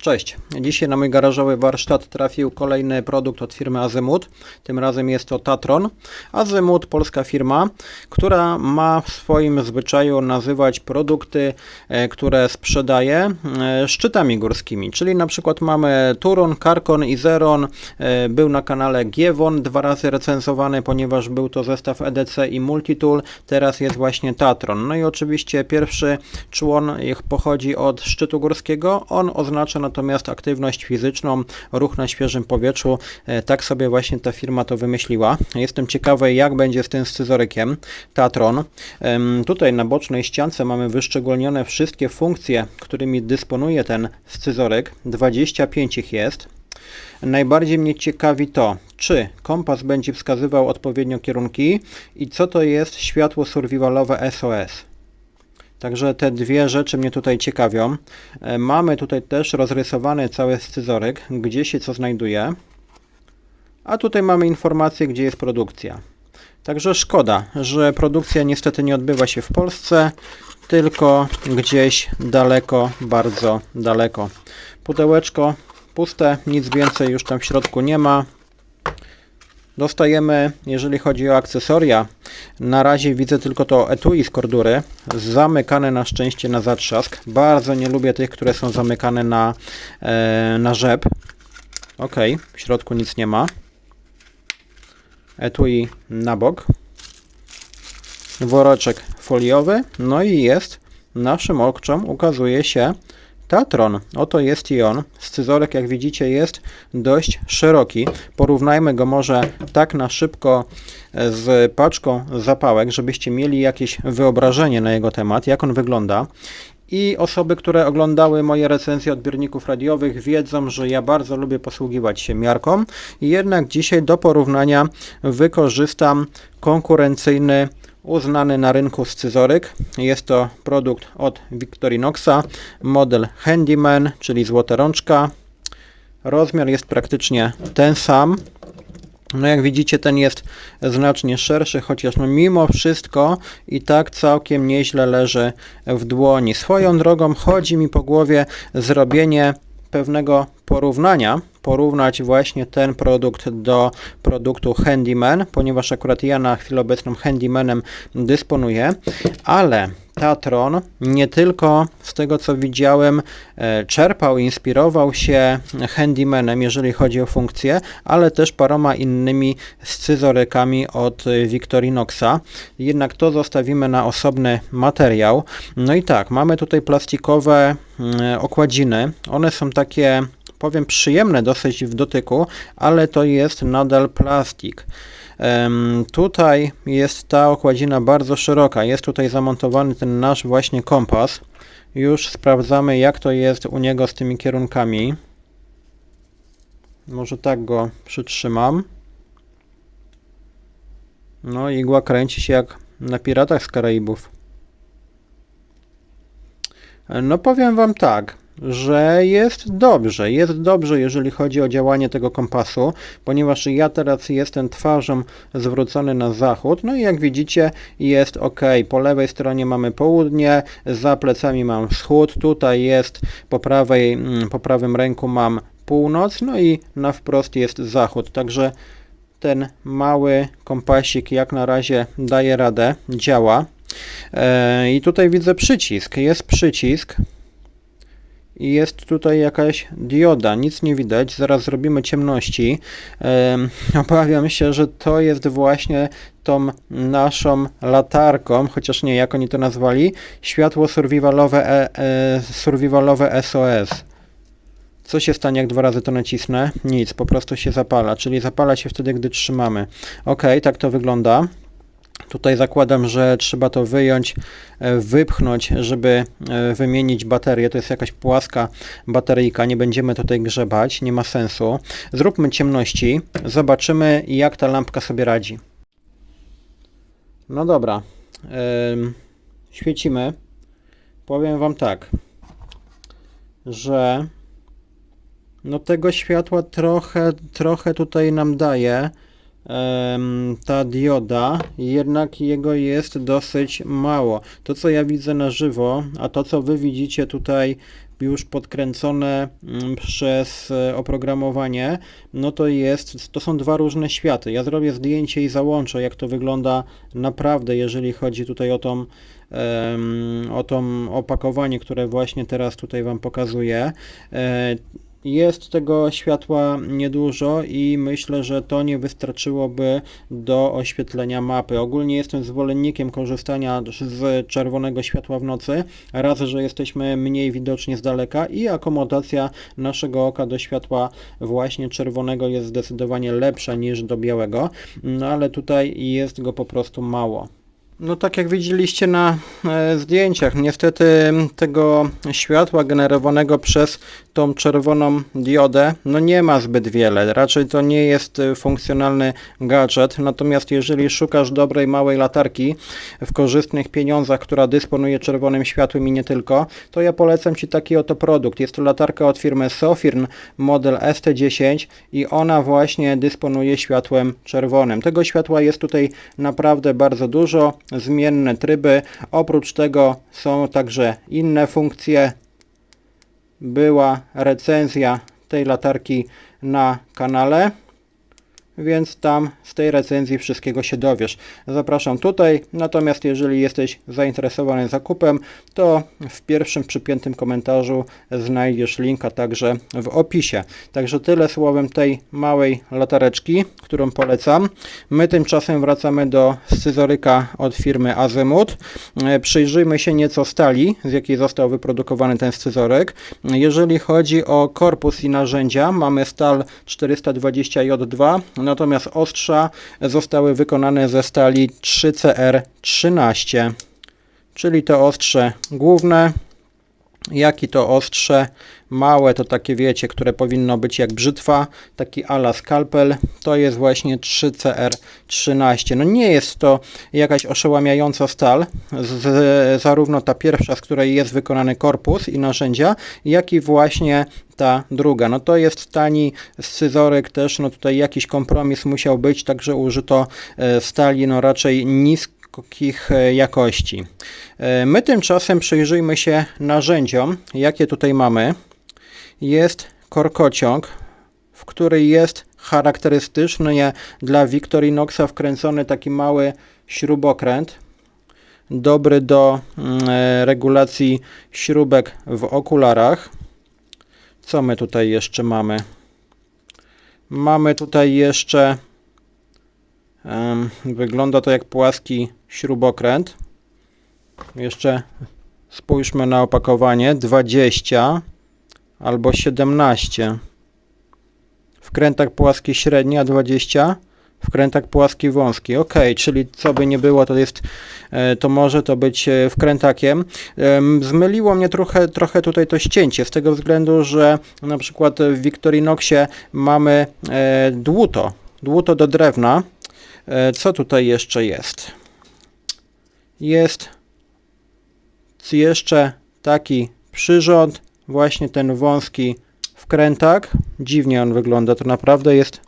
Cześć. Dzisiaj na mój garażowy warsztat trafił kolejny produkt od firmy Azymut. Tym razem jest to Tatron. Azymut, polska firma, która ma w swoim zwyczaju nazywać produkty, e, które sprzedaje e, szczytami górskimi. Czyli na przykład mamy Turon, Karkon i Zeron. E, Był na kanale Giewon dwa razy recenzowany, ponieważ był to zestaw EDC i Multitool. Teraz jest właśnie Tatron. No i oczywiście pierwszy człon ich pochodzi od szczytu górskiego. On oznacza natomiast aktywność fizyczną, ruch na świeżym powietrzu. E, Tak sobie właśnie ta firma to wymyśliła. Jestem ciekawy, jak będzie z tym scyzorykiem Tatron. Tutaj na bocznej ściance mamy wyszczególnione wszystkie funkcje, którymi dysponuje ten scyzoryk. 25 ich jest. Najbardziej mnie ciekawi to, czy kompas będzie wskazywał odpowiednio kierunki i co to jest światło survivalowe SOS. Także te dwie rzeczy mnie tutaj ciekawią. E, Mamy tutaj też rozrysowany cały scyzoryk, gdzie się co znajduje. A tutaj mamy informację, gdzie jest produkcja. Także szkoda, że produkcja niestety nie odbywa się w Polsce, tylko gdzieś daleko, bardzo daleko. Pudełeczko puste, nic więcej już tam w środku nie ma. Dostajemy, jeżeli chodzi o akcesoria, na razie widzę tylko to etui z kordury, zamykane na szczęście na zatrzask. Bardzo nie lubię tych, które są zamykane na, e, na rzep. Ok, w środku nic nie ma. Etui na bok. Woreczek foliowy. No i jest naszym oczom ukazuje się Tatron. Oto jest i on. Scyzorek, jak widzicie, jest dość szeroki. Porównajmy go może tak na szybko e, z paczką zapałek, żebyście mieli jakieś wyobrażenie na jego temat, jak on wygląda. I osoby, które oglądały moje recenzje odbiorników radiowych, wiedzą, że ja bardzo lubię posługiwać się miarką. Jednak dzisiaj do porównania wykorzystam konkurencyjny uznany na rynku scyzoryk. Jest to produkt od Victorinoxa, model Handyman, czyli złota rączka. Rozmiar jest praktycznie ten sam. No jak widzicie ten jest znacznie szerszy, chociaż no mimo wszystko i tak całkiem nieźle leży w dłoni. Swoją drogą chodzi mi po głowie zrobienie pewnego porównania, porównać właśnie ten produkt do produktu Handyman, ponieważ akurat ja na chwilę obecną Handymanem dysponuję, ale Tatron nie tylko z tego co widziałem e, czerpał, inspirował się Handymanem, jeżeli chodzi o funkcje, ale też paroma innymi scyzorykami od Victorinoxa. Jednak to zostawimy na osobny materiał. No i tak, mamy tutaj plastikowe mm, okładziny. One są takie powiem przyjemne dosyć w dotyku, ale to jest nadal plastik. Tutaj jest ta okładzina bardzo szeroka. Jest tutaj zamontowany ten nasz właśnie kompas. Już sprawdzamy jak to jest u niego z tymi kierunkami. Może tak go przytrzymam. No igła kręci się jak na Piratach z Karaibów. No powiem Wam tak, że jest dobrze. Jest dobrze, jeżeli chodzi o działanie tego kompasu, ponieważ ja teraz jestem twarzą zwrócony na zachód. No i jak widzicie, jest ok. Po lewej stronie mamy południe, za plecami mam wschód, tutaj jest po, prawej, mm, po prawym ręku mam północ, no i na wprost jest zachód. Także ten mały kompasik jak na razie daje radę, działa. E, I tutaj widzę przycisk. Jest przycisk. I jest tutaj jakaś dioda, nic nie widać, zaraz zrobimy ciemności. Em, obawiam się, że to jest właśnie tą naszą latarką, chociaż nie, jak oni to nazwali, światło survivalowe, e, e, survivalowe SOS. Co się stanie, jak dwa razy to nacisnę? Nic, po prostu się zapala, czyli zapala się wtedy, gdy trzymamy. Ok, tak to wygląda. Tutaj zakładam, że trzeba to wyjąć, e, wypchnąć, żeby e, wymienić baterię. To jest jakaś płaska bateryjka, nie będziemy tutaj grzebać, nie ma sensu. Zróbmy ciemności, zobaczymy jak ta lampka sobie radzi. No dobra, świecimy. Powiem Wam tak, że no tego światła trochę, trochę tutaj nam daje ta dioda, jednak jego jest dosyć mało. To co ja widzę na żywo, a to co wy widzicie tutaj już podkręcone mm, przez e, oprogramowanie, no to jest, to są dwa różne światy. Ja zrobię zdjęcie i załączę, jak to wygląda naprawdę, jeżeli chodzi tutaj o tą o to opakowanie, które właśnie teraz tutaj Wam pokazuję. Jest tego światła niedużo i myślę, że to nie wystarczyłoby do oświetlenia mapy. Ogólnie jestem zwolennikiem korzystania z czerwonego światła w nocy, raz, że jesteśmy mniej widoczni z daleka i akomodacja naszego oka do światła właśnie czerwonego jest zdecydowanie lepsza niż do białego, no ale tutaj jest go po prostu mało. No tak jak widzieliście na e, zdjęciach, niestety tego światła generowanego przez tą czerwoną diodę, no nie ma zbyt wiele. Raczej to nie jest e, funkcjonalny gadżet. Natomiast jeżeli szukasz dobrej małej latarki w korzystnych pieniądzach, która dysponuje czerwonym światłem i nie tylko, to ja polecam Ci taki oto produkt. Jest to latarka od firmy Sofirn model ST10 i ona właśnie dysponuje światłem czerwonym. Tego światła jest tutaj naprawdę bardzo dużo zmienne tryby. Oprócz tego są także inne funkcje. Była recenzja tej latarki na kanale, więc tam z tej recenzji wszystkiego się dowiesz. Zapraszam tutaj, natomiast jeżeli jesteś zainteresowany zakupem, to w pierwszym przypiętym komentarzu znajdziesz linka także w opisie. Także tyle słowem tej małej latareczki, którą polecam. My tymczasem wracamy do scyzoryka od firmy Azymut. E, Przyjrzyjmy się nieco stali, z jakiej został wyprodukowany ten scyzoryk. Jeżeli chodzi o korpus i narzędzia, mamy stal 420J2, natomiast ostrza zostały wykonane ze stali 3CR13, czyli to ostrze główne, jak i to ostrze? Małe, to takie wiecie, które powinno być jak brzytwa, taki ala skalpel, to jest właśnie 3CR13. No nie jest to jakaś oszałamiająca stal, z, zarówno ta pierwsza, z której jest wykonany korpus i narzędzia, jak i właśnie ta druga. No to jest tani scyzoryk też, no tutaj jakiś kompromis musiał być, także użyto e, stali. No raczej niskich e, jakości. E, My tymczasem przyjrzyjmy się narzędziom, jakie tutaj mamy. Jest korkociąg, w który jest charakterystycznie dla Victorinoxa wkręcony taki mały śrubokręt, dobry do mm, e, regulacji śrubek w okularach. Co my tutaj jeszcze mamy? Mamy tutaj jeszcze wygląda to jak płaski śrubokręt. Jeszcze spójrzmy na opakowanie 20 albo 17. W krętach płaski średni, a 20 w krętach płaski wąski. Ok, czyli co by nie było, to jest, e, to może to być e, wkrętakiem. Em, Zmyliło mnie trochę, trochę tutaj to ścięcie, z tego względu, że na przykład w Victorinoxie mamy e, dłuto, dłuto do drewna. E, Co tutaj jeszcze jest? Jest jeszcze taki przyrząd, właśnie ten wąski wkrętak. Dziwnie on wygląda, to naprawdę jest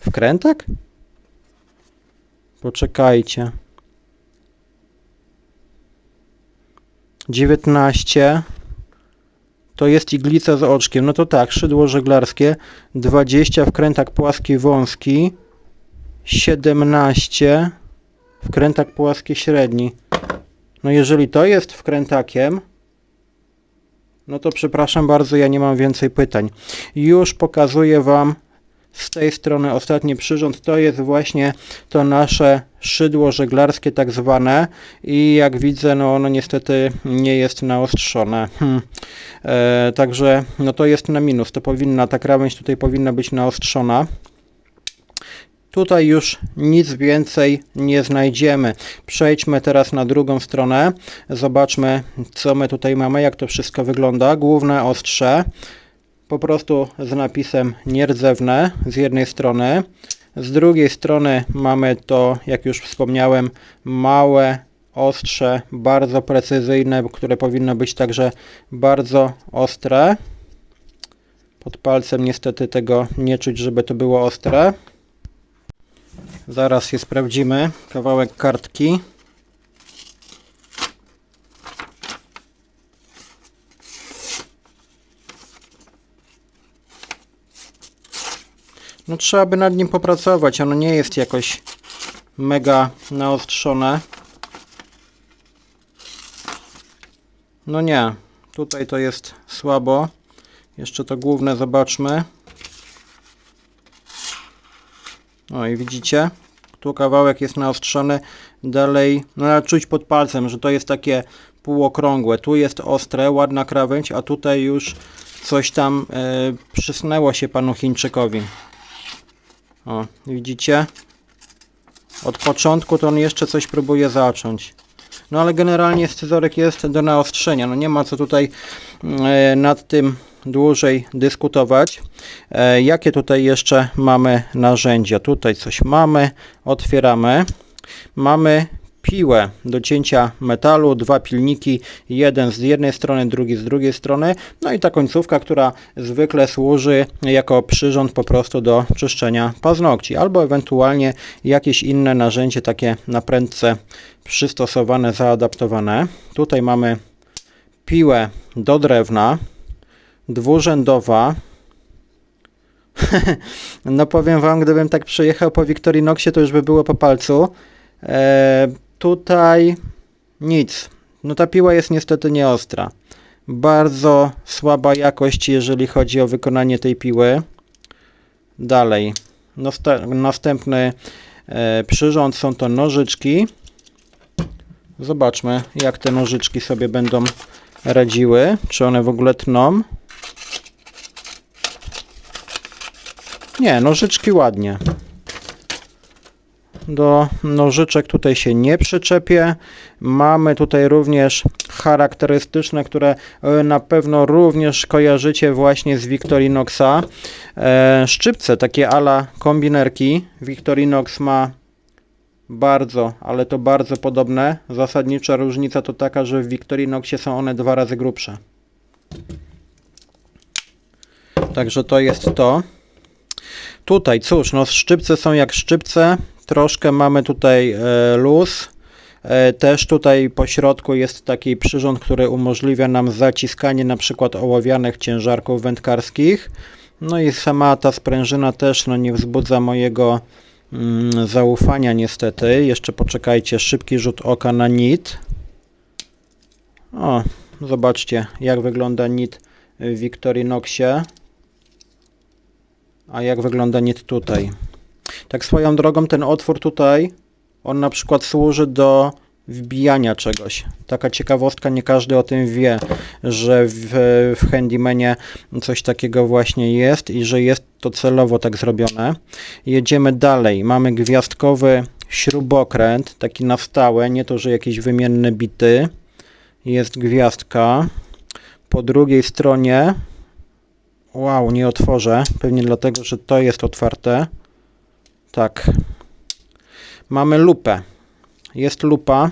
wkrętak? Poczekajcie. 19 to jest iglica z oczkiem. No to tak, szydło żeglarskie. 20 wkrętak płaski wąski. 17 wkrętak płaski średni. No jeżeli to jest wkrętakiem, no to przepraszam bardzo, ja nie mam więcej pytań. Już pokazuję Wam z tej strony ostatni przyrząd. To jest właśnie to nasze szydło żeglarskie tak zwane i jak widzę, no ono niestety nie jest naostrzone. Hmm. E, także no to jest na minus. To powinna, ta krawędź tutaj powinna być naostrzona. Tutaj już nic więcej nie znajdziemy. Przejdźmy teraz na drugą stronę. Zobaczmy, co my tutaj mamy, jak to wszystko wygląda. Główne ostrze, po prostu z napisem nierdzewne z jednej strony. Z drugiej strony mamy to, jak już wspomniałem, małe ostrze, bardzo precyzyjne, które powinno być także bardzo ostre. Pod palcem niestety tego nie czuć, żeby to było ostre. Zaraz je sprawdzimy. Kawałek kartki. No trzeba by nad nim popracować. Ono nie jest jakoś mega naostrzone. No nie, tutaj to jest słabo. Jeszcze to główne zobaczmy. O i widzicie, tu kawałek jest naostrzony, dalej, no czuć pod palcem, że to jest takie półokrągłe. Tu jest ostre, ładna krawędź, a tutaj już coś tam e, przysnęło się panu Chińczykowi. O, widzicie? Od początku to on jeszcze coś próbuje zacząć. No ale generalnie scyzorek jest do naostrzenia. No nie ma co tutaj e, nad tym dłużej dyskutować. E, jakie tutaj jeszcze mamy narzędzia? Tutaj coś mamy. Otwieramy. Mamy piłę do cięcia metalu, dwa pilniki, jeden z jednej strony, drugi z drugiej strony, no i ta końcówka, która zwykle służy jako przyrząd po prostu do czyszczenia paznokci, albo ewentualnie jakieś inne narzędzie takie na prędce przystosowane, zaadaptowane. Tutaj mamy piłę do drewna, dwurzędowa, no powiem Wam, gdybym tak przyjechał po Victorinoxie, to już by było po palcu. E, tutaj nic. No ta piła jest niestety nieostra. Bardzo słaba jakość, jeżeli chodzi o wykonanie tej piły. Dalej. Następny e, przyrząd są to nożyczki. Zobaczmy, jak te nożyczki sobie będą radziły. Czy one w ogóle tną? Nie, nożyczki ładnie. Do nożyczek tutaj się nie przyczepię. Mamy tutaj również charakterystyczne, które e, na pewno również kojarzycie właśnie z Victorinoxa. E, szczypce, takie ala kombinerki. Victorinox ma bardzo, ale to bardzo podobne. Zasadnicza różnica to taka, że w Victorinoxie są one dwa razy grubsze. Także to jest to. Tutaj, cóż, no szczypce są jak szczypce. Troszkę mamy tutaj e, luz. E, też tutaj po środku jest taki przyrząd, który umożliwia nam zaciskanie na przykład ołowianych ciężarków wędkarskich. No i sama ta sprężyna też no, nie wzbudza mojego mm, zaufania niestety. Jeszcze poczekajcie, szybki rzut oka na nit. O, zobaczcie jak wygląda nit w Victorinoxie. A jak wygląda nit tutaj? Tak swoją drogą ten otwór tutaj, on na przykład służy do wbijania czegoś. Taka ciekawostka, nie każdy o tym wie, że w, w coś takiego właśnie jest i że jest to celowo tak zrobione. Jedziemy dalej. Mamy gwiazdkowy śrubokręt, taki na stałe, nie to, że jakieś wymienne bity. Jest gwiazdka. Po drugiej stronie Wow, nie otworzę. Pewnie dlatego, że to jest otwarte. Tak. Mamy lupę. Jest lupa.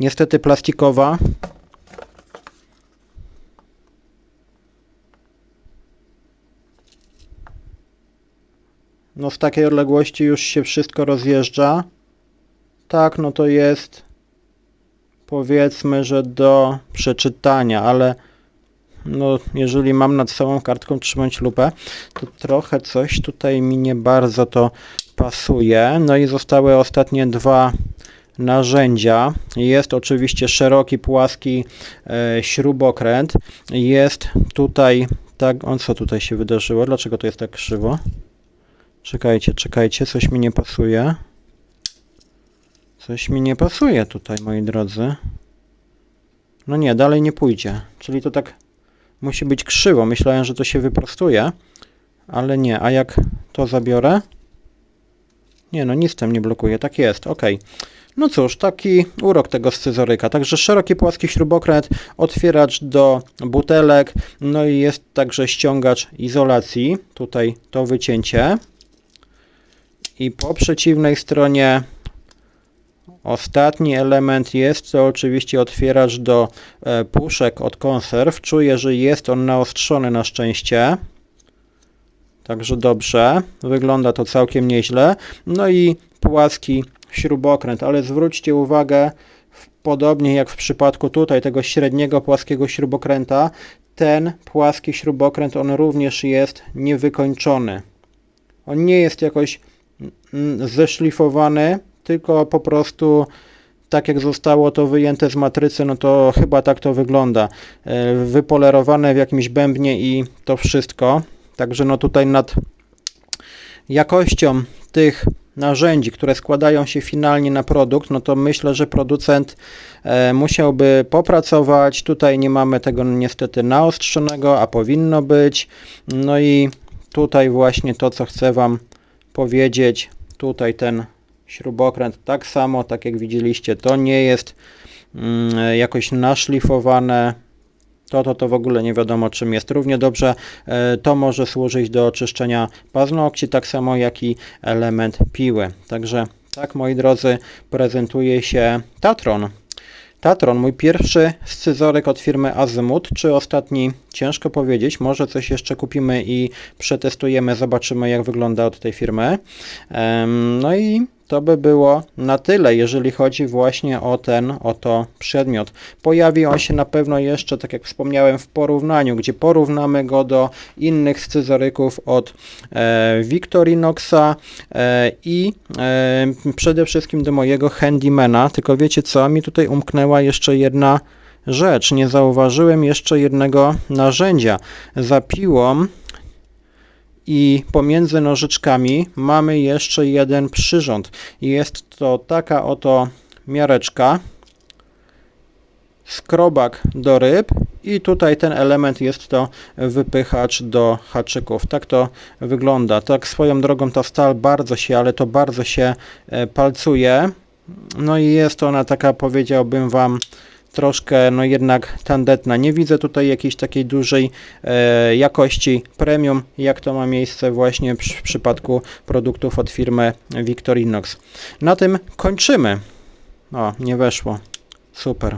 Niestety plastikowa. No w takiej odległości już się wszystko rozjeżdża. Tak, no to jest powiedzmy, że do przeczytania, ale no, jeżeli mam nad całą kartką trzymać lupę, to trochę coś tutaj mi nie bardzo to pasuje. No i zostały ostatnie dwa narzędzia. Jest oczywiście szeroki, płaski e, śrubokręt. Jest tutaj, tak, on co tutaj się wydarzyło? Dlaczego to jest tak krzywo? Czekajcie, czekajcie, coś mi nie pasuje. Coś mi nie pasuje tutaj, moi drodzy. No nie, dalej nie pójdzie. Czyli to tak musi być krzywo. Myślałem, że to się wyprostuje, ale nie. A jak to zabiorę? Nie, no nic tam nie blokuje. Tak jest, ok. No cóż, taki urok tego scyzoryka. Także szeroki, płaski śrubokręt, otwieracz do butelek, no i jest także ściągacz izolacji. Tutaj to wycięcie. I po przeciwnej stronie Ostatni element jest to oczywiście otwieracz do e, puszek od konserw. Czuję, że jest on naostrzony na szczęście. Także dobrze. Wygląda to całkiem nieźle. No i płaski śrubokręt, ale zwróćcie uwagę, podobnie jak w przypadku tutaj tego średniego płaskiego śrubokręta, ten płaski śrubokręt on również jest niewykończony. On nie jest jakoś mm, zeszlifowany, tylko po prostu tak jak zostało to wyjęte z matrycy, no to chyba tak to wygląda. E, Wypolerowane w jakimś bębnie i to wszystko. Także no tutaj nad jakością tych narzędzi, które składają się finalnie na produkt, no to myślę, że producent e, musiałby popracować. Tutaj nie mamy tego niestety naostrzonego, a powinno być. No i tutaj właśnie to, co chcę Wam powiedzieć. Tutaj ten śrubokręt tak samo, tak jak widzieliście, to nie jest mm, jakoś naszlifowane. To, to, to w ogóle nie wiadomo czym jest. Równie dobrze e, to może służyć do czyszczenia paznokci, tak samo jak i element piły. Także tak, moi drodzy, prezentuje się Tatron. Tatron, mój pierwszy scyzoryk od firmy Azymut, czy ostatni, ciężko powiedzieć, może coś jeszcze kupimy i przetestujemy, zobaczymy jak wygląda od tej firmy. No i to by było na tyle, jeżeli chodzi właśnie o ten oto przedmiot. Pojawi on się na pewno jeszcze, tak jak wspomniałem, w porównaniu, gdzie porównamy go do innych scyzoryków od e, Victorinoxa e, i e, przede wszystkim do mojego Handymana. Tylko wiecie co, mi tutaj umknęła jeszcze jedna rzecz. Nie zauważyłem jeszcze jednego narzędzia. Za piłą i pomiędzy nożyczkami mamy jeszcze jeden przyrząd. Jest to taka oto miareczka, skrobak do ryb i tutaj ten element jest to wypychacz do haczyków. Tak to wygląda. Tak swoją drogą ta stal bardzo się, ale to bardzo się e, palcuje. No i jest ona taka powiedziałbym Wam troszkę no jednak tandetna. Nie widzę tutaj jakiejś takiej dużej e, jakości premium, jak to ma miejsce właśnie w przypadku produktów od firmy Victorinox. Na tym kończymy. O, nie weszło. Super.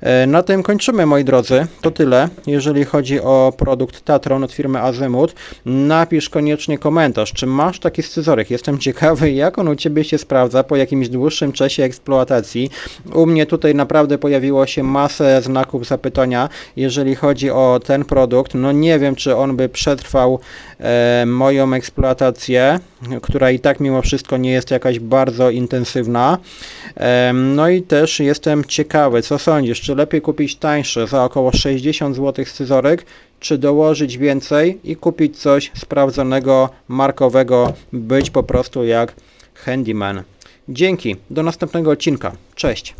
E, Na tym kończymy, moi drodzy. To tyle, jeżeli chodzi o produkt Tatron od firmy Azymut. Napisz koniecznie komentarz, czy masz taki scyzoryk. Jestem ciekawy, jak on u Ciebie się sprawdza po jakimś dłuższym czasie eksploatacji. U mnie tutaj naprawdę pojawiło się masę znaków zapytania, jeżeli chodzi o ten produkt. No nie wiem, czy on by przetrwał e, moją eksploatację, która i tak mimo wszystko nie jest jakaś bardzo intensywna. No i też jestem ciekawy, co sądzisz, czy lepiej kupić tańsze za około 60 zł scyzoryk, czy dołożyć więcej i kupić coś sprawdzonego, markowego, być po prostu jak handyman. Dzięki, do następnego odcinka. Cześć.